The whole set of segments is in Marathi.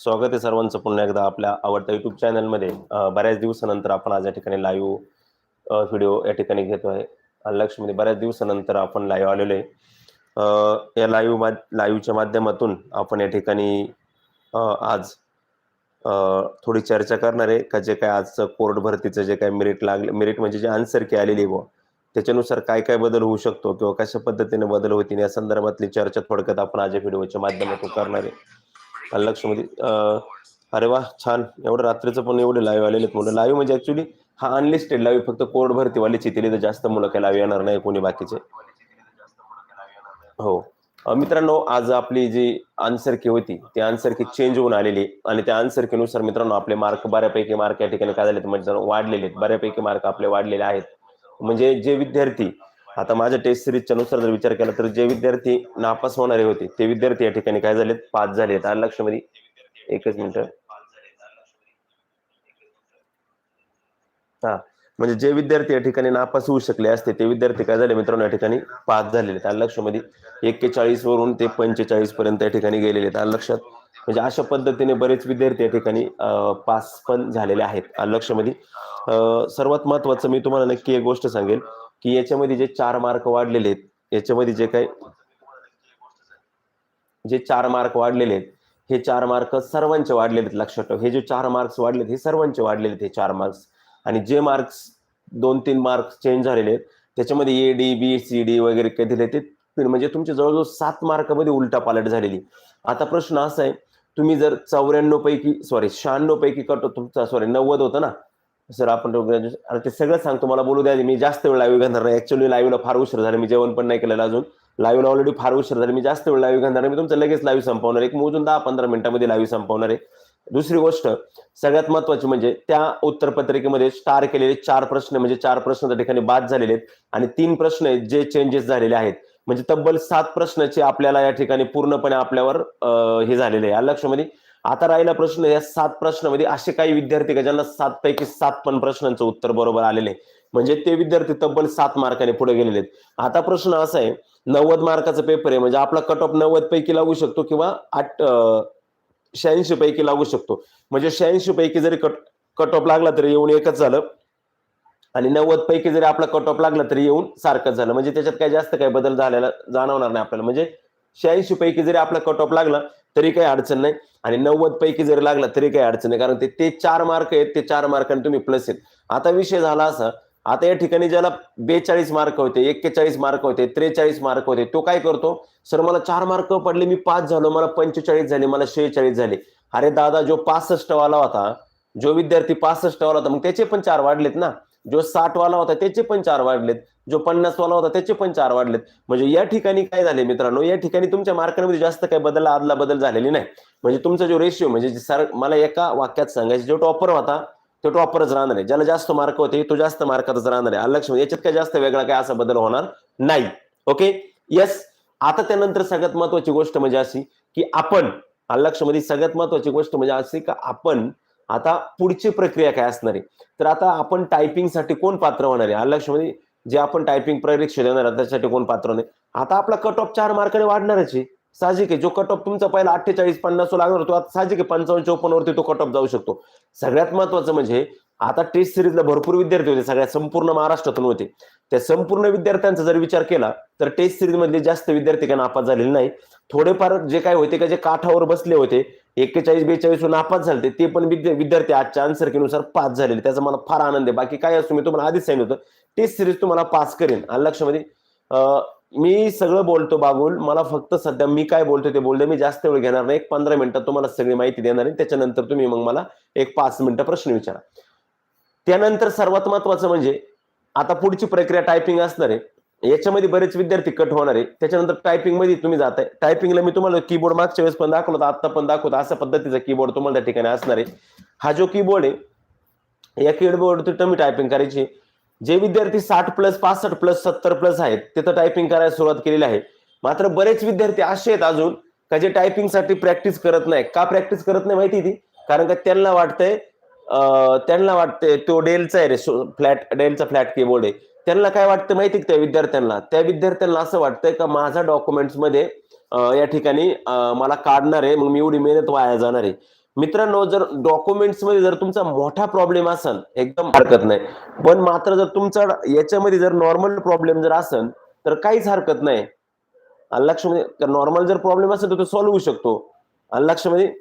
स्वागत आहे सर्वांचं पुन्हा एकदा आपल्या आवडत्या युट्यूब चॅनलमध्ये बऱ्याच दिवसानंतर आपण आज या ठिकाणी लाईव्ह व्हिडिओ या ठिकाणी घेतोय. लक्ष्मीने बऱ्याच दिवसानंतर आपण लाईव्ह आलेलो आहे. या लाईव्ह लाईव्हच्या माध्यमातून आपण या ठिकाणी आज थोडी चर्चा करणार आहे. का जे काय आजचं कोर्ट भरतीचं जे काय मेरिट लागले मेरिट म्हणजे जे आन्सर की आलेली आहे बुवा त्याच्यानुसार काय काय बदल होऊ शकतो किंवा कशा पद्धतीने बदल होतील या संदर्भातली चर्चा थोडक्यात आपण आज या व्हिडिओच्या माध्यमातून करणार आहे. लक्षमध्ये म्हणजे, अं, अरे वा छान. एवढं रात्रीचं पण एवढे लाईव्ह आलेले आहेत मुलं. लाईव्ह म्हणजे ऍक्च्युली हा अनलिस्टेड लाईव्ह फक्त कोर्ट भरतीवालीच येतील तर जास्त मुलं काही लाईव्ह येणार नाही कोणी बाकीचे. हो. मित्रांनो आज आपली जी आन्सर की होती ती आन्सर की चेंज होऊन आलेली आणि त्या आन्सरनुसार मित्रांनो आपले मार्क बऱ्यापैकी मार्क या ठिकाणी काय झाले म्हणजे वाढलेले आहेत बऱ्यापैकी मार्क आपले वाढलेले आहेत. म्हणजे जे विद्यार्थी आता माझ्या टेस्ट सिरीजच्या नुसार जर विचार केला तर जे विद्यार्थी नापास होणारे होते ते विद्यार्थी या ठिकाणी काय झालेत? पास झाले आहेत आलं लक्षमध्ये एकच मिनिट. हा. म्हणजे जे विद्यार्थी या ठिकाणी नापास होऊ शकले असते ते विद्यार्थी काय झाले मित्रांनो? या ठिकाणी पास झालेले. आहेत आलं लक्षमध्ये एक्केचाळीस वरून ते पंचेचाळीस पर्यंत या ठिकाणी गेलेले आहेत. आलं लक्षात? म्हणजे अशा पद्धतीने बरेच विद्यार्थी या ठिकाणी पास पण झालेले आहेत. आलं लक्षमध्ये सर्वात महत्वाचं मी तुम्हाला नक्की एक गोष्ट सांगेल. की याच्यामध्ये जे चार मार्क वाढलेले आहेत याच्यामध्ये जे काही जे चार मार्क वाढलेले आहेत हे चार मार्क सर्वांचे वाढलेले आहेत लक्षात ठेव. हे जे चार मार्क्स वाढलेत हे सर्वांचे वाढलेले आहेत हे चार मार्क्स. आणि जे मार्क्स दोन तीन मार्क्स चेंज झालेले आहेत त्याच्यामध्ये A D B C D वगैरे काही दिले ते म्हणजे तुमचे जवळजवळ सात मार्कामध्ये उलटा पालट झालेली. आता प्रश्न असा आहे तुम्ही जर चौऱ्याण्णव पैकी सॉरी शहाण्णव पैकी कट तुमचा सॉरी नव्वद होतं ना? सर आपण ग्रॅज्युएशन अरे ते सगळं सांगतो मला बोलू द्या मी जास्त वेळ लाईव्ह घेणार नाही. ऍक्च्युली लाईव्हला फार उशीर झाला. मी जेवण पण नाही केलेलं अजून. लाईव्हला ऑलरेडी फार उशीर झाला. मी जास्त वेळ लाईव्ह घेणार मी तुमचं लगेच लाईव्ह संपवणार एक मोजून दहा पंधरा मिनिटांमध्ये लाईव्ह संपवणार आहे. दुसरी गोष्ट सगळ्यात महत्वाची म्हणजे त्या उत्तरपत्रिकेमध्ये स्टार केलेले चार प्रश्न म्हणजे चार प्रश्न त्या ठिकाणी बाद झालेले आहेत. आणि तीन प्रश्न आहेत जे चेंजेस झालेले आहेत. म्हणजे तब्बल सात प्रश्नाचे आपल्याला या ठिकाणी पूर्णपणे आपल्यावर अं, हे झालेले आहे. लक्षामध्ये आता राहिला प्रश्न या सात प्रश्नामध्ये असे काही विद्यार्थी का ज्यांना सात पैकी सात पण प्रश्नांचं उत्तर बरोबर आलेले आहे. म्हणजे ते विद्यार्थी तब्बल सात मार्काने पुढे गेलेले आहेत. आता प्रश्न असा आहे नव्वद मार्काचा पेपर आहे म्हणजे आपला कट ऑफ नव्वद पैकी लागू शकतो किंवा आठ शहाऐंशी पैकी लागू शकतो. म्हणजे शहाऐंशी पैकी जरी कट कट ऑफ लागला तरी येऊन एकच झालं. आणि नव्वद पैकी जरी आपला कट ऑफ लागला तरी येऊन सारखंच झालं. म्हणजे त्याच्यात काही जास्त काही बदल झालेला जाणवणार नाही आपल्याला. म्हणजे शहाऐंशी पैकी जरी आपला कट ऑफ लागला तरी काही अडचण नाही. आणि नव्वद पैकी जरी लागला तरी काही अडचण नाही. कारण ते ते चार मार्क आहेत ते चार मार्कांनी तुम्ही प्लस आहेत. आता विषय झाला असा आता या ठिकाणी ज्याला बेचाळीस मार्क होते एक्केचाळीस मार्क होते त्रेचाळीस मार्क होते तो काय करतो? सर मला चार मार्क पडले मी पाच झालो मला पंचेचाळीस झाले मला शेहेचाळीस झाले. अरे दादा जो पासष्ट वाला होता जो विद्यार्थी पासष्ट वाला होता मग त्याचे पण चार वाढलेत ना. जो साठ वाला होता त्याचे पण चार वाढलेत. जो पन्नास वाला होता त्याचे पण चार वाढलेत. म्हणजे या ठिकाणी काय झाले मित्रांनो? या ठिकाणी तुमच्या मार्कांमध्ये जास्त काही बदल आदला बदल झालेली नाही. म्हणजे तुमचा जो रेशिओ म्हणजे सर मला एका वाक्यात सांगायचं जो टॉपर होता तो टॉपरच राहणार आहे. ज्याला जास्त मार्क होते तो जास्त मार्कातच राहणार आहे. लक्ष याच्यात काय जास्त वेगळा काय असा बदल होणार नाही. ओके येस आता त्यानंतर सगळ्यात महत्वाची गोष्ट म्हणजे अशी की आपण लक्षमध्ये सगळ्यात महत्वाची गोष्ट म्हणजे अशी का आपण आता पुढची प्रक्रिया काय असणार आहे? तर आता आपण टायपिंगसाठी कोण पात्र होणार आहे? लक्षमध्ये जे आपण टायपिंग परीक्षा देणार आहे त्यासाठी कोण पात्र होणार आता आपला कट ऑफ चार मार्काने वाढणारच आहे. साहजिक आहे जो कट ऑफ तुमचा पहिला अठ्ठेचाळीस पन्नास लागणार तो आता साहजिक आहे पंचावन्न चौपन्न वरती तो कट ऑफ जाऊ शकतो. सगळ्यात महत्वाचं म्हणजे आता टेस्ट सिरीजला भरपूर विद्यार्थी होते सगळ्या संपूर्ण महाराष्ट्रातून होते. त्या संपूर्ण विद्यार्थ्यांचा जर विचार केला तर टेस्ट सिरीज मधले जास्त विद्यार्थी काय नापास झालेले नाही थोडेफार जे काय होते का जे काठावर बसले होते एक्केचाळीस बेचाळीस नापास झाले ते पण विद्यार्थी आजच्या आन्सरकीनुसार पास झालेले. त्याचा मला फार आनंद आहे. बाकी काय असतो मी तुम्हाला आधीच सांगितलं होतं टेस्ट सिरीज तुम्हाला पास करेन. आणि लक्षामध्ये मी सगळं बोलतो बागुल मला फक्त सध्या मी काय बोलतो ते बोलतो मी जास्त वेळ घेणार नाही. एक पंधरा मिनिटात तुम्हाला सगळी माहिती देणार आहे. त्याच्यानंतर तुम्ही मग मला एक पाच मिनिटं प्रश्न विचारा. त्यानंतर सर्वात महत्वाचं म्हणजे आता पुढची प्रक्रिया टायपिंग असणार आहे याच्यामध्ये बरेच विद्यार्थी कट होणार आहे. त्याच्यानंतर टायपिंगमध्ये तुम्ही जाताय. टायपिंगला मी तुम्हाला कीबोर्ड मागच्या वेळेस पण दाखवतो आता पण दाखवतो. अशा पद्धतीचा कीबोर्ड तुम्हाला त्या ठिकाणी असणार आहे. हा जो कीबोर्ड आहे या कीबोर्डवरती तुम्ही टायपिंग करायची. जे विद्यार्थी साठ प्लस पासष्ट प्लस सत्तर प्लस आहेत तिथं टायपिंग करायला सुरुवात केलेली आहे. मात्र बरेच विद्यार्थी असे आहेत अजून का जे टायपिंगसाठी प्रॅक्टिस करत नाही. का प्रॅक्टिस करत नाही माहिती ती? कारण का त्यांना वाटतंय त्यांना वाटते तो डेलचा आहे रे फ्लॅट डेलचा फ्लॅट कीबोर्ड आहे. त्यांना काय वाटतं माहिती त्या विद्यार्थ्यांना? त्या विद्यार्थ्यांना असं वाटतंय का माझा डॉक्युमेंट्समध्ये या ठिकाणी मला काढणार आहे मग मी एवढी मेहनत वाया जाणार आहे. मित्रांनो जर डॉक्युमेंट्समध्ये जर तुमचा मोठा प्रॉब्लेम असेल एकदम हरकत नाही. पण मात्र जर तुमचा याच्यामध्ये जर नॉर्मल प्रॉब्लेम जर असेल तर काहीच हरकत नाही. लक्षामध्ये नॉर्मल जर प्रॉब्लेम असेल तर तो सॉल्व्ह होऊ शकतो. आणि लक्षामध्ये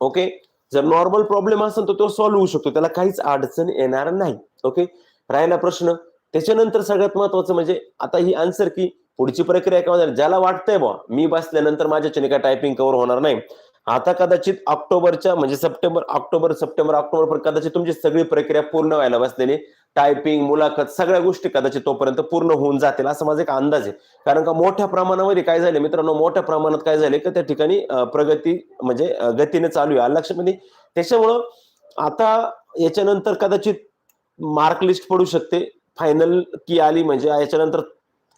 ओके? जर नॉर्मल प्रॉब्लेम असेल तर तो सॉल्व्ह होऊ शकतो. त्याला काहीच अडचण येणार नाही. ओके राहिला प्रश्न. त्याच्यानंतर सगळ्यात महत्वाचं म्हणजे आता ही आन्सर की पुढची प्रक्रिया काय होणार? ज्याला वाटतंय बा मी बसल्यानंतर माझ्याच्याने काय टायपिंग कव्हर होणार नाही. आता कदाचित ऑक्टोबरच्या म्हणजे सप्टेंबर ऑक्टोबर सप्टेंबर ऑक्टोबर पर्यंत कदाचित तुमची सगळी प्रक्रिया पूर्ण व्हायला बसलेली. टायपिंग मुलाखत सगळ्या गोष्टी कदाचित तोपर्यंत पूर्ण होऊन जातील असा माझा एक अंदाज आहे. कारण का मोठ्या प्रमाणामध्ये काय झाले मित्रांनो मोठ्या प्रमाणात काय झाले की त्या ठिकाणी प्रगती म्हणजे गतीने चालू आहे. लक्षामध्ये म्हणजे त्याच्यामुळं आता याच्यानंतर कदाचित मार्क लिस्ट पडू शकते. फायनल की आली म्हणजे याच्यानंतर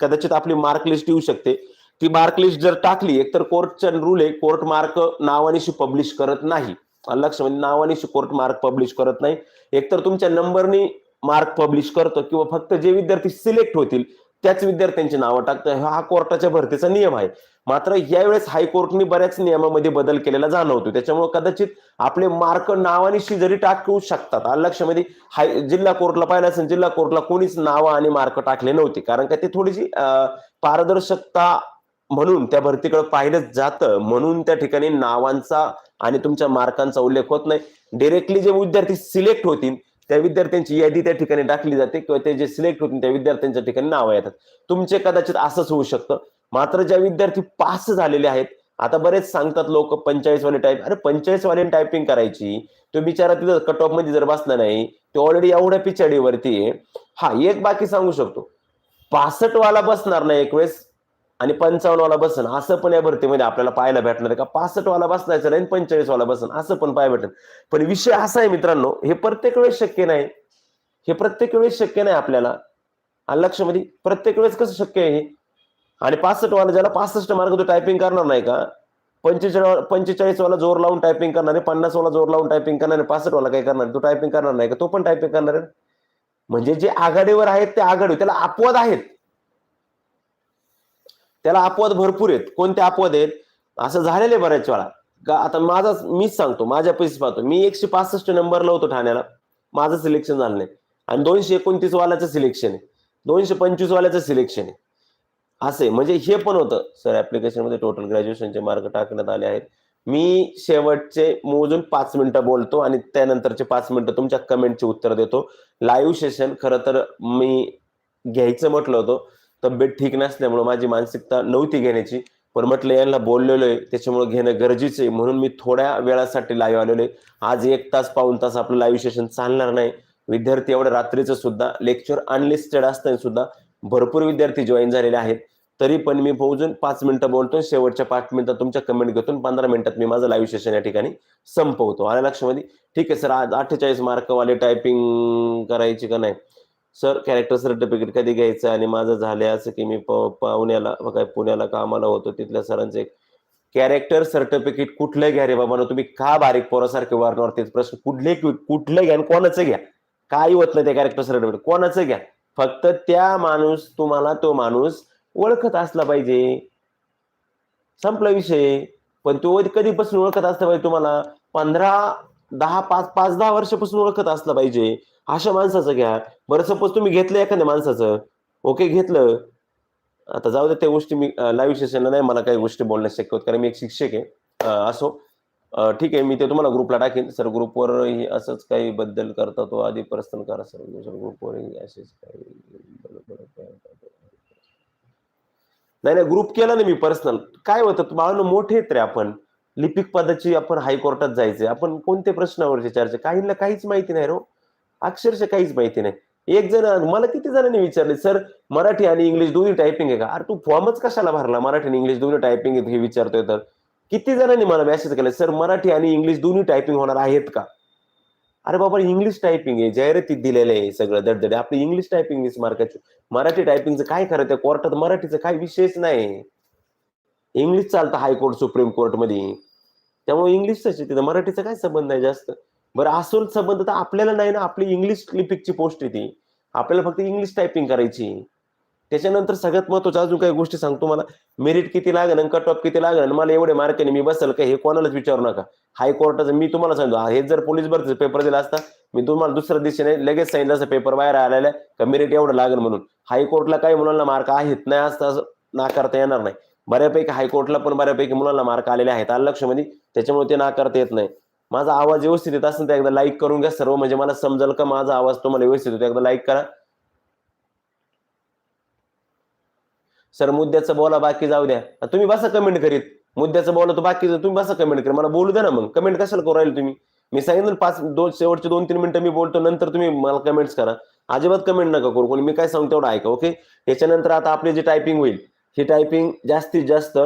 कदाचित आपली मार्क लिस्ट येऊ शकते. ती मार्क लिस्ट जर टाकली एकतर कोर्टचा रूल आहे कोर्ट मार्क नावानिशी पब्लिश करत नाही. लक्ष म्हणजे नावानिशी कोर्ट मार्क पब्लिश करत नाही. एकतर तुमच्या नंबरनी मार्क पब्लिश करतो किंवा फक्त जे विद्यार्थी सिलेक्ट होतील त्याच विद्यार्थ्यांची नावं टाकतं. हा कोर्टाच्या भरतीचा नियम आहे. मात्र यावेळेस हायकोर्टने बऱ्याच नियमामध्ये बदल केलेला जाणवतो. त्याच्यामुळे कदाचित आपले मार्क नावानिशी जरी टाकू शकतात आलं लक्षामध्ये म्हणजे हाय जिल्हा कोर्टला पाहिलं असेल जिल्हा कोर्टला कोणीच नावं आणि मार्क टाकले नव्हते. कारण का ते थोडीशी पारदर्शकता म्हणून त्या भरतीकडे पाहिलं जातं. म्हणून त्या ठिकाणी नावांचा आणि तुमच्या मार्कांचा उल्लेख होत नाही. डिरेक्टली जे विद्यार्थी सिलेक्ट होतील त्या विद्यार्थ्यांची यादी त्या ठिकाणी टाकली जाते किंवा ते जे सिलेक्ट होतील त्या विद्यार्थ्यांच्या ठिकाणी नावं येतात. तुमचे कदाचित असंच होऊ शकतं. मात्र ज्या विद्यार्थी पास झालेले आहेत आता बरेच सांगतात लोक पंचाळीसवाले टाईप अरे पंचाळीसवाले टायपिंग करायची? तो बिचारा तिथं कट ऑफमध्ये जर बसला नाही तो ऑलरेडी एवढ्या पिछाडीवरती आहे. हा एक बाकी सांगू शकतो. पासष्ट वाला बसणार नाही एक वेळेस आणि पंचावन्न वाला बसन असं पण या भरतीमध्ये आपल्याला पाहायला भेटणार आहे का? पासष्ट वाला बसण्याचं नाही पंचेचाळीस वाला बसन असं पण पाहायला भेटेल पण विषय असा आहे मित्रांनो हे प्रत्येक वेळेस शक्य नाही. हे प्रत्येक वेळेस शक्य नाही आपल्याला. आणि लक्षामध्ये म्हणजे प्रत्येक वेळेस कसं शक्य आहे आणि पासष्ट वाला ज्याला पासष्ट मार्क तो टायपिंग करणार नाही का? पंचेचाळीस पंचेचाळीस वाला जोर लावून टायपिंग करणार आहे पन्नास वाला जोर लावून टायपिंग करणार आहे पासष्ट वाला काय करणार तो टायपिंग करणार नाही का? तो पण टायपिंग करणार आहे. म्हणजे जे आघाडीवर आहेत ते आघाडी त्याला अपवाद आहेत. त्याला अपवाद भरपूर आहेत. कोणते अपवाद आहेत? असं झालेलं आहे बऱ्याच वेळा. का आता माझा मीच सांगतो माझ्या पैसे पाहतो. मी एकशे पासष्ट नंबरला होतो ठाण्याला. माझं सिलेक्शन झालं नाही. आणि दोनशे एकोणतीस वाल्याचं सिलेक्शन आहे. दोनशे पंचवीस वाल्याचं सिलेक्शन आहे. असे म्हणजे हे पण होतं. सर ऍप्लिकेशनमध्ये टोटल ग्रॅज्युएशनचे मार्क टाकण्यात आले आहेत. मी शेवटचे मोजून पाच मिनिटं बोलतो आणि त्यानंतरचे पाच मिनिटं तुमच्या कमेंटचे उत्तर देतो. लाईव्ह सेशन खरं तर मी घ्यायचं म्हटलं होतं. तब्येत ठीक नसल्यामुळे माझी मानसिकता नव्हती घेण्याची. पण म्हटलं यांना बोललेलो आहे त्याच्यामुळे घेणं गरजेचं आहे. म्हणून मी थोड्या वेळासाठी लाईव्ह आलेलो आहे. आज एक तास पाऊन तास आपलं लाईव्ह सेशन चालणार नाही. विद्यार्थी एवढं रात्रीचं सुद्धा लेक्चर अनलिस्टेड असताना सुद्धा भरपूर विद्यार्थी जॉईन झालेले आहेत. तरी पण मी पोहोचून पाच मिनिटं बोलतो शेवटच्या पाच मिनिटात तुमच्या कमेंट घेतो पंधरा मिनिटात मी माझं लाईव्ह सेशन या ठिकाणी संपवतो. आल्या लक्षामध्ये? ठीक आहे सर आज अठ्ठेचाळीस मार्कवाले टायपिंग करायची का नाही? सर कॅरेक्टर सर्टिफिकेट कधी घ्यायचं आणि माझं झालं असं की मी पाहुण्याला काय पुण्याला कामाला होतो तिथल्या सरांचं एक कॅरेक्टर सर्टिफिकेट कुठलं घ्या रे बाबा? तुम्ही का बारीक पोरासारखे वारणार तेच प्रश्न कुठले कुठलं घ्या आणि कोणाचं घ्या? काय होत नाही त्या कॅरेक्टर सर्टिफिकेट कोणाचं घ्या? फक्त त्या माणूस तुम्हाला तो माणूस ओळखत असला पाहिजे. संपला विषय. पण तो कधीपासून ओळखत असला पाहिजे तुम्हाला? पंधरा दहा पाच पाच दहा वर्षापासून ओळखत असला पाहिजे. अशा माणसाचं घ्या. बरं सपोज तुम्ही घेतलं एखाद्या माणसाचं ओके घेतलं. आता जाऊ दे त्या गोष्टी मी लाईव्ह सेशनला नाही मला काही गोष्टी बोलण्यास शक्य होत कारण मी एक शिक्षक आहे. असो. ठीक आहे मी ते तुम्हाला ग्रुपला टाकेन. सर ग्रुपवर असंच काही बद्दल करता तो आधी पर्सन करा सर ग्रुपवर असेच काही नाही नाही ग्रुप केला ना मी पर्सनल काय होतं बाळ मोठे आहेत रे आपण. लिपिक पदाची आपण हायकोर्टात जायचंय. आपण कोणत्या प्रश्नावरची चर्चा? काहींना काहीच माहिती नाही रो अक्षरशः काहीच माहिती नाही. एक जण मला किती जणांनी विचारले सर मराठी आणि इंग्लिश दोन्ही टायपिंग आहे का? अरे तू फॉर्मच कशाला भरला? मराठी आणि इंग्लिश दोन्ही टायपिंग हे विचारतोय तर. किती जणांनी मला मेसेज केला सर मराठी आणि इंग्लिश दोन्ही टायपिंग होणार आहेत का? अरे बाबा इंग्लिश टायपिंग आहे. जाहिरातीत दिलेलं आहे सगळं दडदडे आपली इंग्लिश टायपिंग वीस मार्काची. मराठी टायपिंगचं काय करायचं कोर्टात मराठीचं काय विषयच नाही इंग्लिश चालतं हायकोर्ट सुप्रीम कोर्टमध्ये त्यामुळे इंग्लिशच तिथं. मराठीचा काय संबंध आहे जास्त? बरं असून संबंध तर आपल्याला नाही ना आपली इंग्लिश लिपिकची पोस्ट येते. आपल्याला फक्त इंग्लिश टायपिंग करायची. त्याच्यानंतर सगळ्यात महत्वाचं अजून काही गोष्टी सांगतो मला मेरिट किती लागेल आणि कट ऑफ किती लागेल आणि मला एवढे मार्क मी बसल का हे कोणालाच विचारू नका. हायकोर्टाचं मी तुम्हाला सांगतो हे जर पोलीस भरतीचा पेपर दिला असता मी तुम्हाला दुसऱ्या दिशेने लगेच सांगितलं असं पेपर बाहेर आलेला आहे का मेरिट एवढं लागेल म्हणून. हायकोर्टला काही मुलांना मार्क आहेत नाही असता असं नाकारता येणार नाही. बऱ्यापैकी हायकोर्टला पण बऱ्यापैकी मुलांना मार्क आलेले आहेत. आलं त्याच्यामुळे ते नाकारता येत नाही. माझा आवाज व्यवस्थित येत असेल तर एकदा लाईक करून घ्या सर्व. म्हणजे मला समजेल का माझा आवाज तुम्हाला व्यवस्थित होतो एकदा लाईक करा. सर मुद्द्याचं बोला बाकी जाऊ द्या. तुम्ही बसा कमेंट करीत. मुद्द्याचं बोला तर बाकीचं तुम्ही बसा कमेंट करा मला बोलू द्या ना मग. कमेंट कशाला करू राहील तुम्ही? मी सांगितलं पाच दोन शेवटचे दोन तीन मिनिटं मी बोलतो नंतर तुम्ही मला कमेंट्स करा. अजिबात कमेंट नका करू. कोणी मी काय सांगतो तेवढं ऐका ओके याच्यानंतर आता आपली जी टायपिंग होईल ही टायपिंग जास्तीत जास्त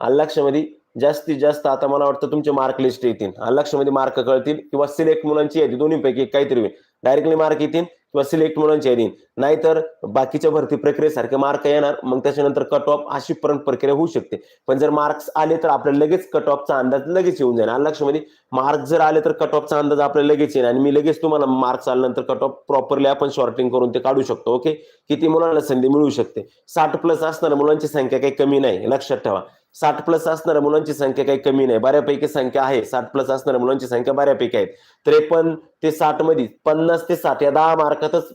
लक्षामध्ये जास्तीत जास्त आता मला वाटतं तुमचे मार्क लिस्ट येतील. लक्षमध्ये मार्क कळतील किंवा सिलेक्ट मुलांची यादी दोन्हीपैकी काहीतरी होईल. डायरेक्टली मार्क येतील किंवा सिलेक्ट मुलांची यादी. नाहीतर बाकीच्या भरती प्रक्रियेसारखे मार्क येणार मग त्याच्यानंतर कट ऑफ अशी पर्यंत प्रक्रिया होऊ शकते. पण जर मार्क्स आले तर आपल्याला लगेच कट ऑफचा अंदाज लगेच येऊन जाईल. लक्षमध्ये मार्क जर आले तर कट ऑफचा अंदाज आपल्याला लगेच येईल आणि मी लगेच तुम्हाला मार्क्स आल्यानंतर कट ऑफ प्रॉपरली आपण शॉर्टिंग करून ते काढू शकतो ओके किती मुलांना संधी मिळू शकते. साठ प्लस असणाऱ्या मुलांची संख्या काही कमी नाही लक्षात ठेवा. साठ प्लस असणाऱ्या मुलांची संख्या काही कमी नाही. बऱ्यापैकी संख्या आहे. साठ प्लस असणाऱ्या मुलांची संख्या बऱ्यापैकी आहे. त्रेपन्न ते साठमध्ये पन्नास ते साठ या दहा मार्कातच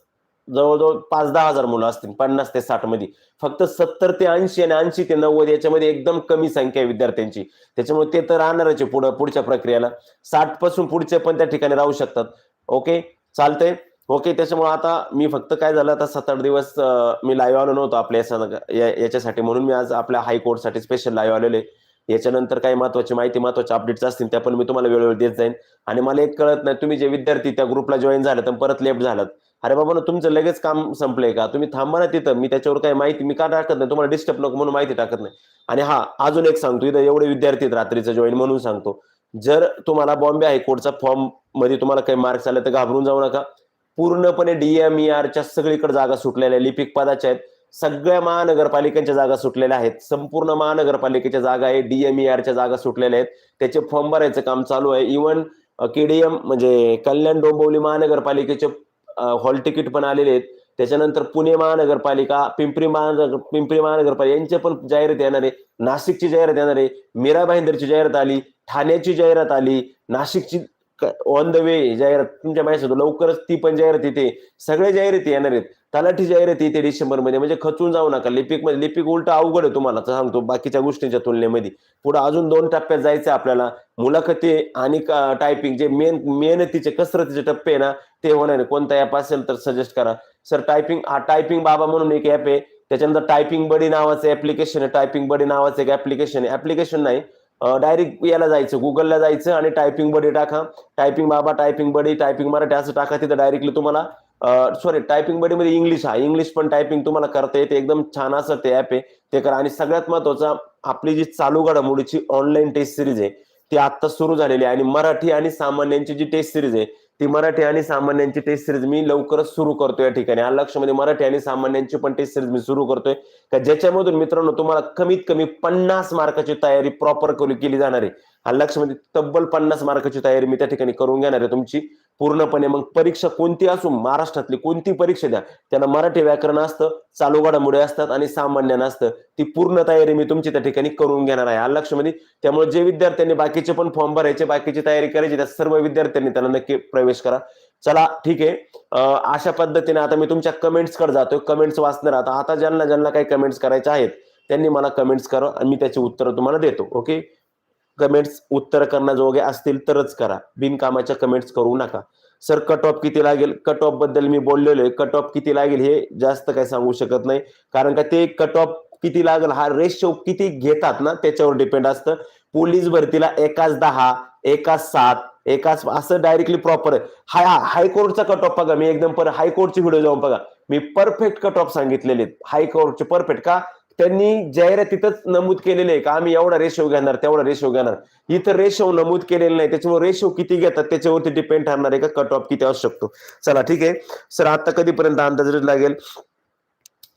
जवळजवळ पाच दहा हजार मुलं असतील पन्नास ते साठमध्ये फक्त सत्तर ते ऐंशी आणि ऐंशी ते नव्वद याच्यामध्ये एकदम कमी संख्या आहे विद्यार्थ्यांची. त्याच्यामुळे ते तर राहणारच आहे पुढं पुढच्या प्रक्रियेला. साठपासून पुढचे पण त्या ठिकाणी राहू शकतात. ओके? चालतंय. ओके त्याच्यामुळे आता मी फक्त काय झालं आता सात आठ दिवस मी लाईव्ह आलो नव्हतो आपल्या या- याच्यासाठी. म्हणून मी आज आपल्या हायकोर्टसाठी स्पेशल लाईव्ह आलेले याच्यानंतर काही महत्वाची माहिती महत्त्वाच्या अपडेट्स असतील त्या पण मी तुम्हाला वेळोवेळी देत जाईन. आणि मला एक कळत नाही तुम्ही जे विद्यार्थी त्या ग्रुपला जॉईन झाले तर परत लेफ्ट झालात. अरे बाबा ना तुमचं लगेच काम संपलंय का? तुम्ही थांबा ना तिथं मी त्याच्यावर काही माहिती मी का टाकत नाही? तुम्हाला डिस्टर्ब नको म्हणून माहिती टाकत नाही. आणि हा अजून एक सांगतो इथं एवढे विद्यार्थी आहेत रात्रीचं जॉईन म्हणून सांगतो. जर तुम्हाला बॉम्बे हायकोर्टचा फॉर्ममध्ये तुम्हाला काही मार्क्स आले तर घाबरून जाऊ नका. पूर्णपणे डीएमईआरच्या सगळीकडे जागा सुटलेल्या आहेत, लिपिक पदाच्या आहेत. सगळ्या महानगरपालिकांच्या जागा सुटलेल्या आहेत. संपूर्ण महानगरपालिकेच्या जागा आहे. डीएमईआरच्या जागा सुटलेल्या आहेत. त्याचे फॉर्म भरायचं काम चालू आहे. इव्हन केडीएम म्हणजे कल्याण डोंबिवली महानगरपालिकेचे हॉल तिकीट पण आलेले आहेत. त्याच्यानंतर पुणे महानगरपालिका पिंपरी महानगर पिंपरी महानगरपालिका यांचे पण जाहिरात येणार आहे. नाशिकची जाहिरात येणार आहे. मीरा भाईंदरची जाहिरात आली. ठाण्याची जाहिरात आली. नाशिकची ऑन द वे जाहिरात तुमच्या माहिती होतो लवकरच ती पण जाहिरात येते सगळे जाहिराती येणार आहेत. तलाठी जाहिरात येते डिसेंबरमध्ये म्हणजे खचून जाऊ नका. लिपिकमध्ये लिपिक उलट अवघड आहे तुम्हाला तर सांगतो बाकीच्या गोष्टींच्या तुलनेमध्ये. पुढे अजून दोन टप्प्यात जायचं आपल्याला. मुलाखती आणि टायपिंग जे मेन मेहनतीचे कसरतीचे टप्पे आहे ना ते होणार कोणता ऍप असेल तर सजेस्ट करा. सर टायपिंग हा टायपिंग बाबा म्हणून एक ऍप आहे. त्याच्यानंतर टायपिंग बडी नावाचं ऍप्लिकेशन आहे. टायपिंग बडी नावाचं एक ऍप्लिकेशन आहे. ऍप्लिकेशन नाही. डायरेक्ट याला जायचं गुगलला जायचं आणि टायपिंग बडी टाका. टायपिंग बाबा टायपिंग बडी टायपिंग मराठी असं टाका तिथं डायरेक्टली तुम्हाला. सॉरी टायपिंग बडी मध्ये इंग्लिश हा इंग्लिश पण टायपिंग तुम्हाला करता येते. एकदम छान असं ते ऍप आहे. ते करा. आणि सगळ्यात महत्वाचं आपली जी चालू घडामोडीची ऑनलाईन टेस्ट सिरीज आहे ती आता सुरू झालेली आहे. आणि मराठी आणि सामान्यांची जी टेस्ट सिरीज आहे ती मराठी आणि सामान्यांची टेस्ट सिरीज मी लवकरच सुरू करतो या ठिकाणी. या लक्षमध्ये मराठी आणि सामान्यांची पण टेस्ट सिरीज मी सुरू करतोय. का ज्याच्यामधून मित्रांनो तुम्हाला कमीत कमी पन्नास मार्काची तयारी प्रॉपर केली जाणार आहे. हा लक्षमध्ये म्हणजे तब्बल पन्नास मार्काची तयारी मी त्या ठिकाणी करून घेणार आहे. तुमची पूर्णपणे मग परीक्षा कोणती असू महाराष्ट्रातली कोणती परीक्षा द्या त्यांना मराठी व्याकरण असतं चालू घडामोडी असतात आणि सामान्य असतं ती पूर्ण तयारी मी तुमची त्या ठिकाणी करून घेणार आहे. हा लक्षमध्ये म्हणजे त्यामुळे जे विद्यार्थ्यांनी बाकीचे पण फॉर्म भरायचे बाकीची तयारी करायची त्या सर्व विद्यार्थ्यांनी त्यांना नक्की प्रवेश करा. चला ठीक आहे. अशा पद्धतीने आता मी तुमच्या कमेंट्सकडे जातोय. कमेंट्स वाचणार आता. आता ज्यांना ज्यांना काही कमेंट्स करायच्या आहेत त्यांनी मला कमेंट्स करा आणि मी त्याची उत्तरं तुम्हाला देतो ओके? कमेंट्स उत्तर करण्याजोगे असतील तरच करा. बिनकामाच्या कमेंट्स करू नका. सर कट ऑफ किती लागेल? कट ऑफबद्दल मी बोललेलो आहे. कट ऑफ किती लागेल हे जास्त काही सांगू शकत नाही. कारण का ते कट ऑफ किती लागेल हा रेशो किती घेतात ना त्याच्यावर डिपेंड असतं. पोलीस भरतीला एकाच दहा एकाच सात एकाच असं डायरेक्टली प्रॉपर हाय हायकोर्टचा कट ऑफ बघा. मी एकदम पर हायकोर्टची व्हिडिओ जाऊन बघा. मी परफेक्ट कट ऑफ सांगितलेले हायकोर्टचे परफेक्ट का? त्यांनी जाहिरातीतच नमूद केलेले आहे का? आम्ही एवढा रेशो घेणार तेवढा रेशो घेणार. इथं रेशो नमूद केलेलं नाही. त्याच्यामुळे रेशो किती घेतात त्याच्यावरती डिपेंड ठरणार आहे का? कट ऑफ किती असू शकतो. चला ठीक आहे. सर आता कधीपर्यंत अंदाज लागेल?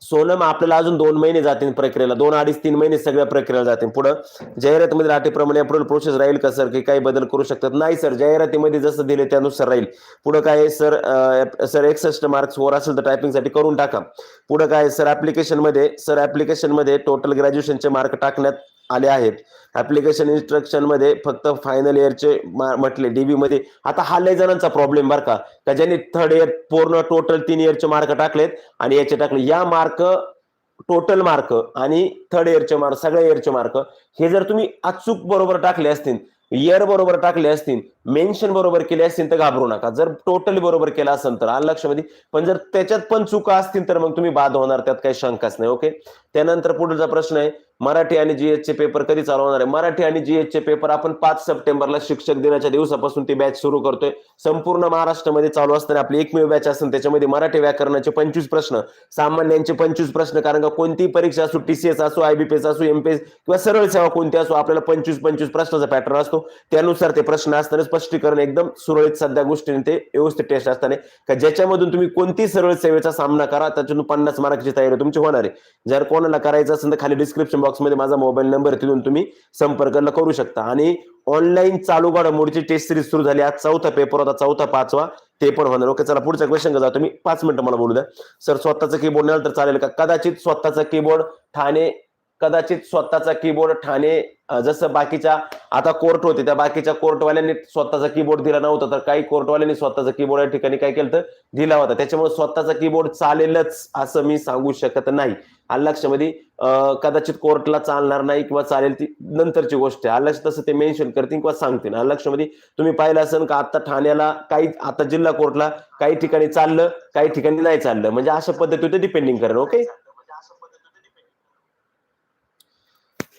सोनम आपल्याला अजून दोन महिने जातील प्रक्रियेला. दोन अडीच तीन महिने सगळ्या प्रक्रियेला जातील. पुढं जाहिरातीमध्ये अटीप्रमाणे अप्रुव्हल प्रोसेस राहील का सर की काही बदल करू शकतात? नाही सर जाहिरातीमध्ये जसं दिले त्यानुसार राहील. पुढं काय आहे, सर सर एकसष्ट मार्क्स वर असेल तर टायपिंगसाठी करून टाका. पुढं काय आहे, सर ऍप्लिकेशनमध्ये सर ऍप्लिकेशनमध्ये टोटल ग्रॅज्युएशनचे मार्क टाकण्यात आले आहेत. ऍप्लिकेशन इन्स्ट्रक्शनमध्ये फक्त फायनल इयरचे म्हटले डीबी मध्ये. आता हा लय जणांचा प्रॉब्लेम बरं का. का ज्यांनी थर्ड इयर पूर्ण टोटल तीन इयरचे मार्क टाकलेत आणि याचे टाकले. या मार्क टोटल मार्क आणि थर्ड इयरचे मार्क सगळ्या इयरचे मार्क हे जर तुम्ही अचूक बरोबर टाकले असतील इयर बरोबर टाकले असतील मेन्शन बरोबर केले असतील तर घाबरू नका. जर टोटली बरोबर केलं असेल तर आलं लक्षामध्ये पण जर त्याच्यात पण चुका असतील तर मग तुम्ही बाद होणार त्यात काही शंकाच नाही ओके त्यानंतर पुढचा प्रश्न आहे मराठी आणि जीएच चे पेपर कधी चालू होणार आहे? मराठी आणि जीएच चे पेपर आपण पाच सप्टेंबरला शिक्षक दिनाच्या दिवसापासून ती बॅच सुरू करतोय. संपूर्ण महाराष्ट्रामध्ये चालू असताना आपली एकमेव बॅच असेल त्याच्यामध्ये मराठी व्याकरणाचे पंचवीस प्रश्न सामान्यांचे पंचवीस प्रश्न कारण का कोणतीही परीक्षा असो टीसीएस असो आयबीपीएस असो एमपीएस किंवा सरळ सेवा कोणती असो आपल्याला पंचवीस पंचवीस प्रश्नाचा पॅटर्न असतो. त्यानुसार ते प्रश्न असताना स्पष्टीकरण एकदम सुरळीत सध्या गोष्टीने ते व्यवस्थित टेस्ट असताना. का ज्याच्यामधून तुम्ही कोणती सरळ सेवेचा सामना करा त्याच्यातून पन्नास मार्काची तयारी तुमची होणार आहे. जर कोणाला करायचं असेल तर खाली डिस्क्रिप्शन बॉक्समध्ये माझा मोबाईल नंबर तिथून तुम्ही संपर्क करू शकता. आणि ऑनलाईन चालू घडामोडीची टेस्ट सिरीज सुरू झाली. आज चौथा पेपर होता चौथा पाचवा. ते पण होणार. ओके चला पुढचा क्वेश्चन जा तुम्ही पाच मिनिटं मला बोलू द्या. सर स्वतःचा कीबोर्ड नाही तर चालेल का? कदाचित स्वतःचा कीबोर्ड ठाणे कदाचित स्वतःचा कीबोर्ड ठाणे जसं बाकीच्या आता कोर्ट होते त्या बाकीच्या कोर्टवाल्यांनी स्वतःचा कीबोर्ड दिला नव्हता तर काही कोर्टवाल्यांनी स्वतःचा कीबोर्ड या ठिकाणी काय केलं तर दिला होता. त्याच्यामुळे स्वतःचा कीबोर्ड चालेलच असं मी सांगू शकत नाही. अल्लाक्षमध्ये म्हणजे, कदाचित कोर्टला चालणार नाही किंवा चालेल ती नंतरची गोष्ट आहे. अल्लाक्ष तसं ते मेन्शन करतील किंवा सांगतील. अल्लाक्षमध्ये म्हणजे, तुम्ही पाहिलं असेल का आता ठाण्याला काही आता जिल्हा कोर्टला काही ठिकाणी चाललं काही ठिकाणी नाही चाललं. म्हणजे अशा पद्धतीने डिपेंडिंग करेल ओके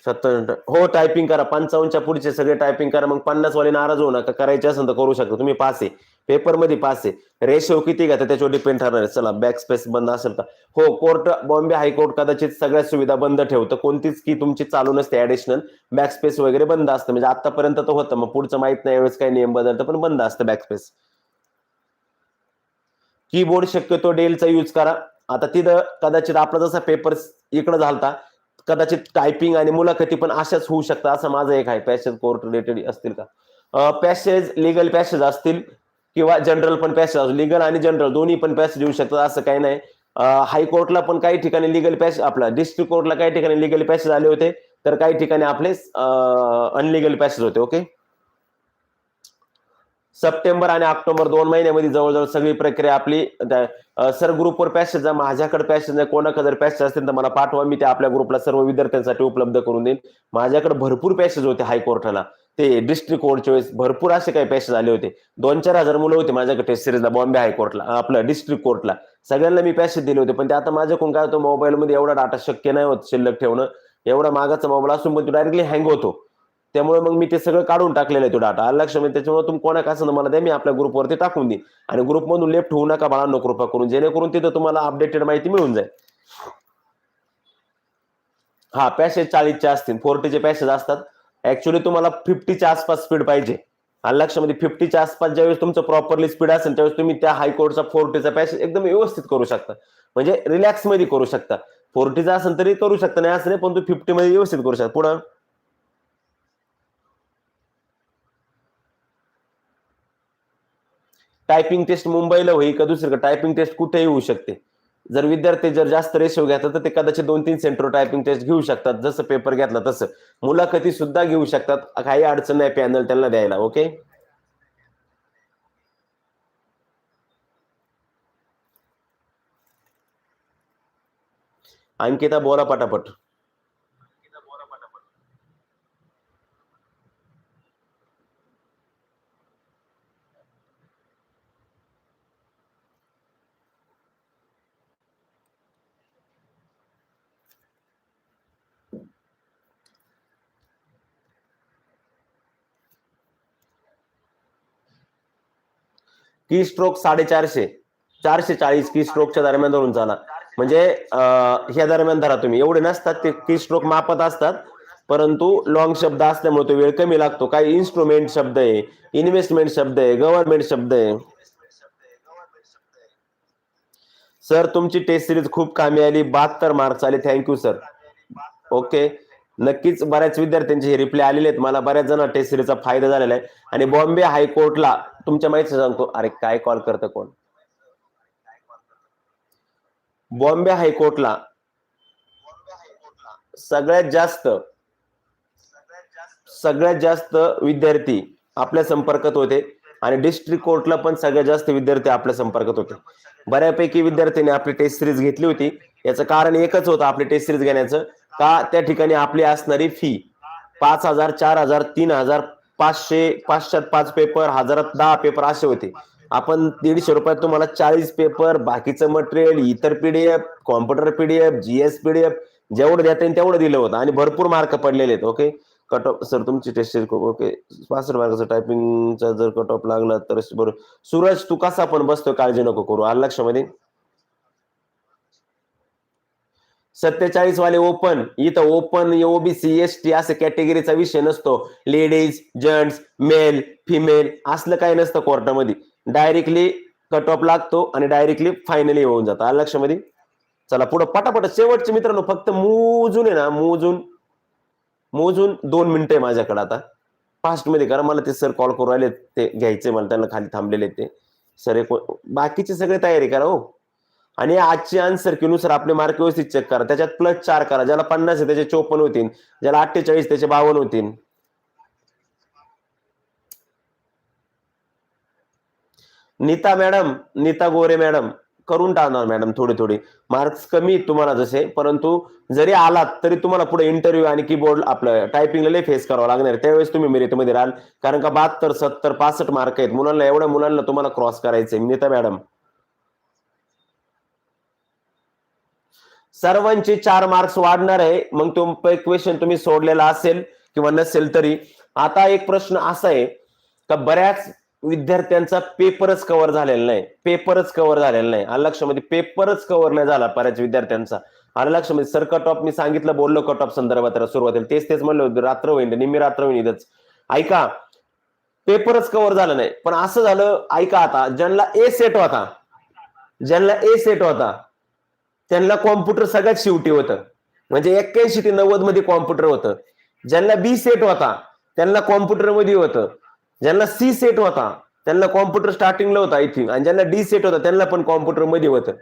सत्तर हो टायपिंग करा. पंचावन्नच्या पुढचे सगळे टायपिंग करा. मग पन्नास वाले नाराज होऊ नका. करायचे असेल तर करू शकता. तुम्ही पास आहे. पेपरमध्ये पास आहे. रेशो किती घेता त्याच्यावर डिपेंड ठरणार आहे. चला बॅक स्पेस बंद असेल तर हो कोर्ट बॉम्बे हायकोर्ट कदाचित सगळ्या सुविधा बंद ठेवतं. कोणतीच की तुमची चालू नसते. ऍडिशनल बॅक स्पेस वगैरे बंद असतं. म्हणजे आतापर्यंत तर होतं. मग पुढचं माहीत नाही. यावेळेस काही नियम बदलतं पण बंद असतं बॅक स्पेस कीबोर्ड शक्यतो डेलचा यूज करा. आता तिथं कदाचित आपला जसा पेपर इकडं झालता कदाचित टायपिंग आणि मुलाखती पण अशाच होऊ शकतात असं माझं एक आहे. पॅसेज कोर्ट रिलेटेड असतील का? पॅसेज लिगल पॅसेज असतील किंवा जनरल पण पॅसेज असतील लिगल आणि जनरल दोन्ही पण पॅसेज येऊ शकतात असं काही नाही. हायकोर्टला पण काही ठिकाणी लिगल पॅसेज आपला डिस्ट्रिक्ट कोर्टला काही ठिकाणी लिगल पॅसेज आले होते तर काही ठिकाणी आपले अनलिगल पॅसेज होते ओके सप्टेंबर आणि ऑक्टोबर दोन महिन्यामध्ये जवळजवळ सगळी प्रक्रिया आपली त्या- सर ग्रुपवर पॅसेज आहे माझ्याकडे पॅसेज नाही कोणाकडे जर पॅसेज असतील तर मला पाठवा मी ते आपल्या ग्रुपला सर्व विद्यार्थ्यांसाठी उपलब्ध करून देईन. माझ्याकडे भरपूर पॅसेज होते हायकोर्टाला. ते डिस्ट्रिक्ट कोर्टच्या वेळेस भरपूर असे काही पॅसेज आले होते. दोन चार हजार मुलं होते माझ्याकडे टेस्ट सिरीजला बॉम्बे हायकोर्टला आपलं डिस्ट्रिक्ट कोर्टला सगळ्यांना मी पॅसेज दिले होते पण ते आता माझ्याकडून काय होतं मोबाईलमध्ये एवढा डाटा शक्य नाही होत शिल्लक ठेवणं. एवढा मागाचा मोबाईल असून पण तो डायरेक्टली हँग होतो. त्यामुळे मग मी ते सगळं काढून टाकलेलं आहे तो डाटा लक्ष म्हणजे त्याच्यामुळे तुम्ही कोणा कसं मला द्या मी आपल्या ग्रुपवरती टाकून देईन. आणि ग्रुपमधून लेफ्ट होऊ नका बाळांनो कृपा करून. जेणेकरून तिथं तुम्हाला अपडेटेड माहिती मिळून जाईल. हा पॅसेज चाळीसचे असतील. फोर्टीचे पॅसेज असतात. ऍक्च्युली तुम्हाला फिफ्टीच्या आसपास स्पीड पाहिजे. आणि लक्षामध्ये म्हणजे फिफ्टीच्या आसपास ज्यावेळेस तुमचं प्रॉपरली स्पीड असेल त्यावेळेस तुम्ही त्या हायकोर्टचा फोर्टीचा पॅसेज एकदम व्यवस्थित करू शकता. म्हणजे रिलॅक्समध्ये करू शकता. फोर्टीचा असेल तरी करू शकता नाही असं नाही पण तुम्ही फिफ्टी मध्ये व्यवस्थित करू शकता. पुढं टायपिंग टेस्ट मुंबईला होईल का दुसरीकडे? टायपिंग टेस्ट कुठेही होऊ शकते. जर विद्यार्थी जर जास्त रेशो घेतात तर ते कदाचित दोन तीन सेंटर टायपिंग टेस्ट घेऊ शकतात. जसं पेपर घेतला तसं. मुलाखती सुद्धा घेऊ शकतात. काही अडचण नाही पॅनल त्यांना द्यायला ओके अंकिता बोला पटापट. की स्ट्रोक साडेचारशे चारशे चाळीस की स्ट्रोकच्या दरम्यान धरून चाला म्हणजे ह्या दरम्यान धरा तुम्ही. एवढे नसतात ते की स्ट्रोक मापत असतात परंतु लॉंग शब्द असल्यामुळे तो वेळ कमी लागतो. काही इन्स्ट्रुमेंट शब्द आहे इन्व्हेस्टमेंट शब्द आहे गव्हर्नमेंट शब्द आहे. सर तुमची टेस्ट सिरीज खूप कामी आली. बहात्तर मार्क्स आले. थँक्यू सर ओके नक्कीच बऱ्याच विद्यार्थ्यांचे हे रिप्लाय आलेले आहेत. मला बऱ्याच जण टेस्ट सिरीजचा फायदा झालेला आहे. आणि बॉम्बे हायकोर्टला तुमच्या माहिती सांगतो. अरे काय कॉल करतं कोण? बॉम्बे हायकोर्टला सगळ्यात जास्त सगळ्यात जास्त विद्यार्थी आपल्या संपर्कात होते. आणि डिस्ट्रिक्ट कोर्टला पण सगळ्यात जास्त विद्यार्थी आपल्या संपर्कात होते. बऱ्यापैकी विद्यार्थ्यांनी आपली टेस्ट सिरीज घेतली होती. याचं कारण एकच होतं आपली टेस्ट सिरीज घेण्याचं. का त्या ठिकाणी आपली असणारी फी पाच हजार चार हजार तीन हजार पाचशे पाचशेत पाच पेपर हजारात दहा पेपर असे होते. आपण दीडशे रुपयात तुम्हाला चाळीस पेपर बाकीचं मटेरियल इतर PDF computer PDF GS PDF जेवढं देता येईल तेवढं दिलं होतं. आणि भरपूर मार्क पडलेले आहेत ओके कट ऑफ सर तुमची टेस्ट ओके पासष्ट मार्काचं टायपिंगचा जर कट ऑफ लागला तर बरोबर सूरज तू कसा पण बसतो काळजी नको करू. आलं लक्षामध्ये? सत्तेचाळीस वाले ओपन इथं ओपन ओबीसी एस टी असं कॅटेगरीचा विषय नसतो. लेडीज जेंट्स मेल फिमेल असलं काही नसतं कोर्टामध्ये डायरेक्टली कट ऑफ लागतो आणि डायरेक्टली फायनली होऊन जातं. आलं लक्षामध्ये चला पुढं पटापट. शेवटचे मित्रांनो फक्त मोजून आहे ना मोजून मोजून दोन मिनिटं आहे माझ्याकडे आता. फास्टमध्ये करा मला ते सर कॉल करू आले ते घ्यायचे मला त्यांना खाली थांबलेले ते. सर बाकीचे सगळे तयारी करा हो. आणि आजची आन्सरनुसार आपले मार्क व्यवस्थित चेक करा. त्याच्यात प्लस चार करा. ज्याला पन्नास आहे त्याचे चोपन्न होतील. ज्याला अठ्ठेचाळीस त्याचे बावन्न होतील. नीता मॅडम नीता गोरे मॅडम करून टाळणार मॅडम थोडी थोडी. मार्क्स कमी तुम्हाला जसे परंतु जरी आलात तरी तुम्हाला पुढे इंटरव्ह्यू आणि कीबोर्ड आपलं टायपिंगला लय फेस करावं लागणार त्यावेळेस तुम्ही मेरिटमध्ये राहाल. कारण का बहात्तर सत्तर पासष्ट मार्क आहेत. मुलांना एवढ्या मुलांना तुम्हाला क्रॉस करायचे नीता मॅडम सर्वांचे चार मार्क्स वाढणार आहे. मग तो क्वेश्चन तुम्ही सोडलेला असेल किंवा नसेल तरी. आता एक प्रश्न असा आहे का बऱ्याच विद्यार्थ्यांचा पेपरच कव्हर झालेला नाही. पेपरच कव्हर झालेला नाही. आलं लक्षामध्ये पेपरच कव्हर नाही झाला बऱ्याच विद्यार्थ्यांचा. आलं लक्षामध्ये सर कट ऑफ मी सांगितलं बोललो कट ऑफ संदर्भात सुरुवातीला. तेच तेच म्हणलं रात्र होईल निम्मी रात्र होईल इथंच. ऐका पेपरच कव्हर झालं नाही. पण असं झालं ऐका आता ज्यांना ए सेट होता ज्यांना ए सेट होता त्यांना कॉम्प्युटर सगळ्यात शेवटी होतं. म्हणजे एक्क्याऐंशी ते नव्वदमध्ये कॉम्प्युटर होतं. ज्यांना बी सेट होता त्यांना कॉम्प्युटरमध्ये होतं. ज्यांना सी सेट होता त्यांना कॉम्प्युटर स्टार्टिंगला होता आय थिंक आणि ज्यांना डी सेट होता त्यांना पण कॉम्प्युटरमध्ये होतं.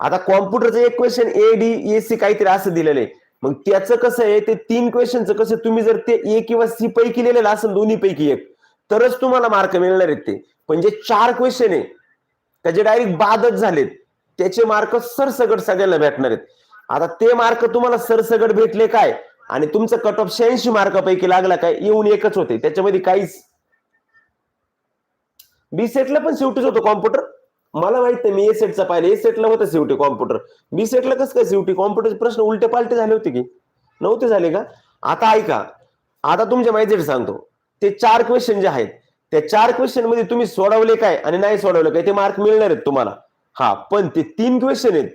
आता कॉम्प्युटरचं एक question A D A C काहीतरी असं दिलेलं आहे. मग त्याचं कसं आहे ते तीन क्वेश्चनचं कसं तुम्ही जर ते ए किंवा सी पैकी लिहिलेलं असेल दोन्ही पैकी एक तरच तुम्हाला मार्क मिळणार आहेत ते. पण जे चार क्वेश्चन आहे त्याचे डायरेक्ट बादच झालेत. त्याचे मार्क सरसगट सगळ्यांना भेटणार आहेत. आता ते मार्क तुम्हाला सरसगट भेटले काय? आणि तुमचं कट ऑफ शहाऐंशी मार्कापैकी लागला काय? येऊन एकच होते. त्याच्यामध्ये काहीच. बी सेटला पण शेवटीच होतो कॉम्प्युटर मला माहीत नाही मी ए सेटचा पाहिलं. ए सेटला होतं शेवटी कॉम्प्युटर बी सेटला कसं काय शेवटी? कॉम्प्युटरचे प्रश्न उलटे पालटे झाले होते की? नव्हते झाले का? आता ऐका. आता तुमच्या माहिती सांगतो. ते चार क्वेश्चन जे आहेत त्या चार क्वेश्चनमध्ये तुम्ही सोडवले काय आणि नाही सोडवले काय ते मार्क मिळणार आहेत तुम्हाला. हा पण ते तीन क्वेश्चन आहेत.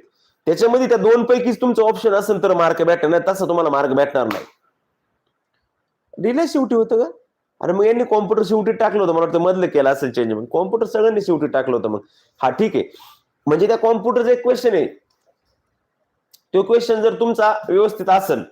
त्याच्यामध्ये त्या दोन पैकीच तुमचं ऑप्शन असेल तर मार्क भेटणार नाही तसं तुम्हाला मार्क भेटणार नाही. रिले शेवटी होतं का? अरे मग यांनी कॉम्प्युटर शेवटी टाकलं होतं मला वाटतं मधलं केलं असेल चेंज मग. कॉम्प्युटर सगळ्यांनी शेवटी टाकलं होतं मग. हा ठीक आहे. म्हणजे त्या कॉम्प्युटरचा एक क्वेश्चन आहे. तो क्वेश्चन जर तुमचा व्यवस्थित असेल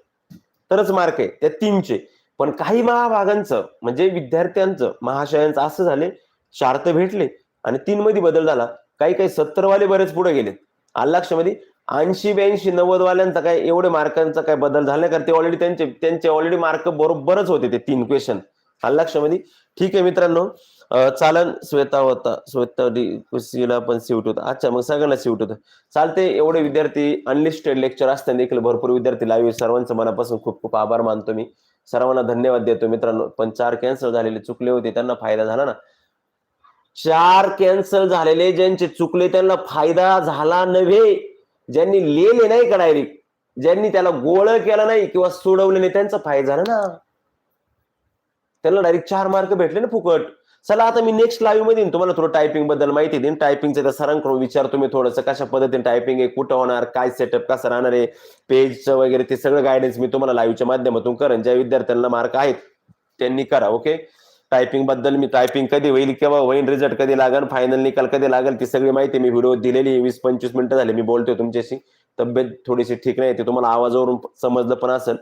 तरच मार्क आहे. त्या तीनचे. पण काही महाभागांचं म्हणजे विद्यार्थ्यांचं महाशयांचं असं झाले चार तर भेटले आणि तीन मध्ये बदल झाला. काही काही सत्तर वाले बरेच पुढे गेलेत. आलं ऐंशी ब्याऐंशी नव्वद वाल्यांचा काय एवढे मार्कांचा काय बदल झाला कारण ते ऑलरेडी त्यांचे त्यांचे ऑलरेडी मार्क बरोबरच होते ते तीन क्वेश्चन आलं ठीक आहे मित्रांनो. चालन श्वेता होता श्वेता पण सीट होता. अच्छा मग सगळ्यांना सीट होतं. चालते एवढे विद्यार्थी अनलिस्टेड लेक्चर असताना देखील भरपूर विद्यार्थी लाईव्ह सर्वांचं मनापासून खूप खूप आभार मानतो मी. सर्वांना धन्यवाद देतो मित्रांनो. पण चार कॅन्सल झालेले चुकले होते त्यांना फायदा झाला ना? चार कॅन्सल झालेले ज्यांचे चुकले त्यांना फायदा झाला नव्हे. ज्यांनी लिहिले नाही का डायरेक्ट ज्यांनी त्याला गोळ केला नाही किंवा सोडवले नाही त्यांचा फायदा झाला ना. त्यांना डायरेक्ट चार मार्क भेटले ना फुकट. चला आता मी नेक्स्ट लाईव्हमध्ये तुम्हाला थोडं टायपिंगबद्दल माहिती देईन. टायपिंगचं त्या सरांकडून विचारतो मी थोडंसं कशा पद्धतीने टायपिंग आहे कुठं होणार काय सेटअप कसं राहणार आहे पेजचं वगैरे ते सगळं गायडन्स मी तुम्हाला लाईव्हच्या माध्यमातून करेन. ज्या विद्यार्थ्यांना मार्क आहेत त्यांनी करा ओके टायपिंगबद्दल मी टायपिंग कधी होईल किंवा होईल रिझल्ट कधी लागेल फायनल निकाल कधी लागेल ती सगळी माहिती मी व्हिडिओ दिलेली वीस पंचवीस मिनिटं झाले मी बोलतोय तुमच्याशी. तब्येत थोडीशी ठीक नाही ते तुम्हाला आवाजावरून समजलं पण असेल.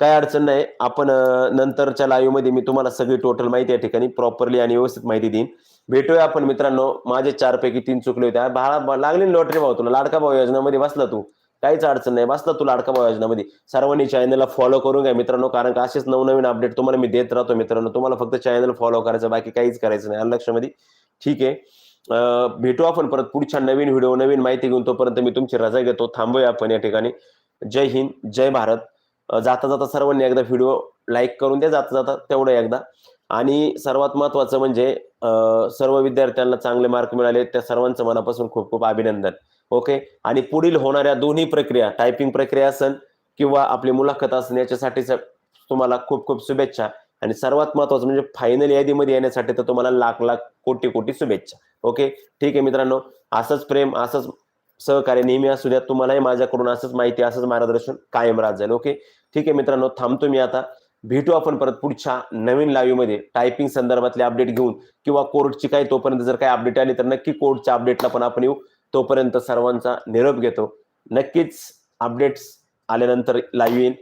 काय अडचण नाही. आपण नंतरच्या लाईव्हमध्ये मी तुम्हाला सगळी टोटल माहिती या ठिकाणी प्रॉपरली आणि व्यवस्थित माहिती देईन. भेटूया आपण मित्रांनो. माझे चार पैकी तीन चुकले होते. बाळा लागली लॉटरी भाऊ तुला? लाडका भाऊ योजनामध्ये बसला तू. काहीच अडचण नाही. बसला तुला लाडका योजनामध्ये. सर्वांनी चॅनलला फॉलो करून घ्या मित्रांनो कारण का असेच नवनवीन अपडेट तुम्हाला मी देत राहतो मित्रांनो. तुम्हाला फक्त चॅनल फॉलो करायचं बाकी काहीच करायचं नाही. आलं लक्षामध्ये ठीक आहे. भेटू आपण परत पुढच्या नवीन व्हिडिओ नवीन माहिती घेऊन. तोपर्यंत मी तुमची रजा घेतो. थांबूया आपण या ठिकाणी. जय हिंद जय भारत. जाता जाता सर्वांनी एकदा व्हिडिओ लाईक करून द्या. जाता जाता तेवढं एकदा. आणि सर्वात महत्वाचं म्हणजे सर्व विद्यार्थ्यांना चांगले मार्क मिळाले. त्या सर्वांचं मनापासून खूप खूप अभिनंदन. ओके? आणि पुढील होणाऱ्या दोन्ही प्रक्रिया टायपिंग प्रक्रिया असेल किंवा आपली मुलाखत असेल याच्यासाठी तुम्हाला खूप खूप शुभेच्छा. आणि सर्वात महत्वाचं म्हणजे फायनल यादीमध्ये येण्यासाठी तर तुम्हाला लाख लाख कोटी कोटी शुभेच्छा. ओके? ठीक आहे मित्रांनो असंच प्रेम असंच सहकार्य नेहमी असू द्या. तुम्हालाही माझ्याकडून असंच माहिती असंच मार्गदर्शन कायम राहत जाईल. ओके? ठीक आहे मित्रांनो थांबतो मी आता. भेटू आपण परत पुढच्या नवीन लाईव्हमध्ये. टायपिंग संदर्भातले अपडेट घेऊन किंवा कोर्टची काही तोपर्यंत जर काही अपडेट आली तर नक्की कोर्टच्या अपडेटला पण आपण येऊ. तोपर्यंत सर्वांचा निरोप घेतो. नक्कीच अपडेट्स आल्यानंतर लाईव्ह येईन.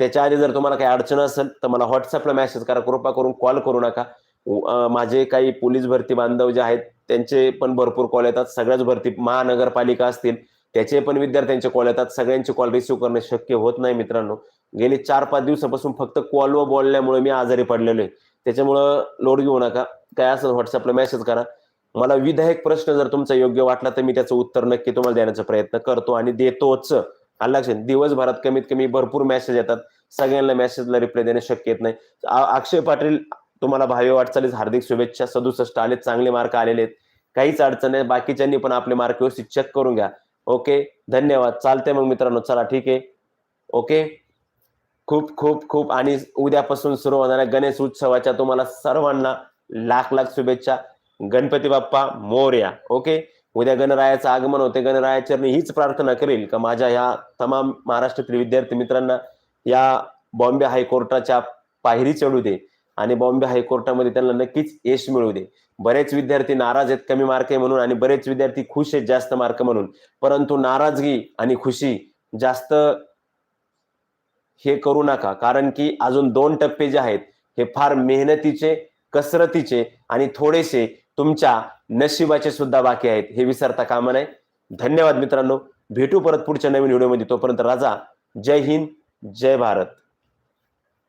त्याच्या आधी जर तुम्हाला काही अडचण असेल तर मला व्हॉट्सअपला मेसेज करा. कृपा करून कॉल करू नका. माझे काही पोलीस भरती बांधव जे आहेत त्यांचे पण भरपूर कॉल येतात. सगळ्याच भरती महानगरपालिका असतील त्याचे पण विद्यार्थ्यांचे कॉल येतात. सगळ्यांचे कॉल रिसिव्ह करणे शक्य होत नाही मित्रांनो. गेले चार पाच दिवसापासून फक्त कॉलवर बोलल्यामुळे मी आजारी पडलेलो आहे. त्याच्यामुळं लोड घेऊ नका. काय असेल व्हॉट्सअपला मेसेज करा. मला विधायक प्रश्न जर तुमचा योग्य वाटला तर मी त्याचं उत्तर नक्की तुम्हाला देण्याचा प्रयत्न करतो आणि देतोच. आला लक्षात दिवसभरात कमीत कमी भरपूर मेसेज येतात. सगळ्यांना मेसेजला रिप्लाय देणे शक्य येत नाही. अक्षय पाटील तुम्हाला भावी वाटचालीस हार्दिक शुभेच्छा. सदुसष्ट आले चांगले मार्क आलेले आहेत. काहीच अडचण नाही बाकीच्यांनी पण आपले मार्क व्यवस्थित चेक करून घ्या. ओके? धन्यवाद. चालतंय मग मित्रांनो चला ठीक आहे. ओके? खूप खूप खूप आणि उद्यापासून सुरू होणाऱ्या गणेश उत्सवाच्या तुम्हाला सर्वांना लाख लाख शुभेच्छा. गणपती बाप्पा मोर्या. ओके उद्या गणरायाचं आगमन होते. गणरायाचरणी हीच प्रार्थना करेल का माझ्या ह्या तमाम महाराष्ट्रातील विद्यार्थी मित्रांना या बॉम्बे हायकोर्टाच्या पायरी चढू दे आणि बॉम्बे हायकोर्टामध्ये त्यांना नक्कीच यश मिळू दे. बरेच विद्यार्थी नाराज आहेत कमी मार्क आहे म्हणून आणि बरेच विद्यार्थी खुश आहेत जास्त मार्क म्हणून. परंतु नाराजगी आणि खुशी जास्त हे करू नका. कारण की अजून दोन टप्पे जे आहेत हे फार मेहनतीचे कसरतीचे आणि थोडेसे तुमच्या नशिबाचे सुद्धा बाकी आहेत. हे विसरता कामा नये. धन्यवाद मित्रांनो. भेटू परत पुढच्या नवीन व्हिडिओमध्ये. तोपर्यंत राजा. जय हिंद. जय भारत.